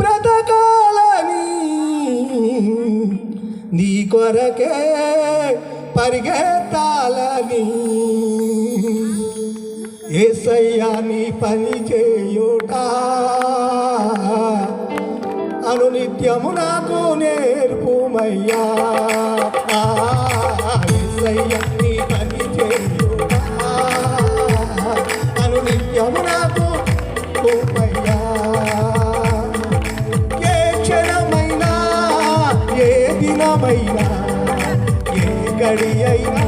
బ్రతకలేకే నీ కొరకే పరిగెత్తాలని. ఏసయ్యా నీ పని చేయుట అనునిత్యము నాకు నేర్పుమయ్యా. ఏసయ్యా మౌనమైనా ఏ గడియైనా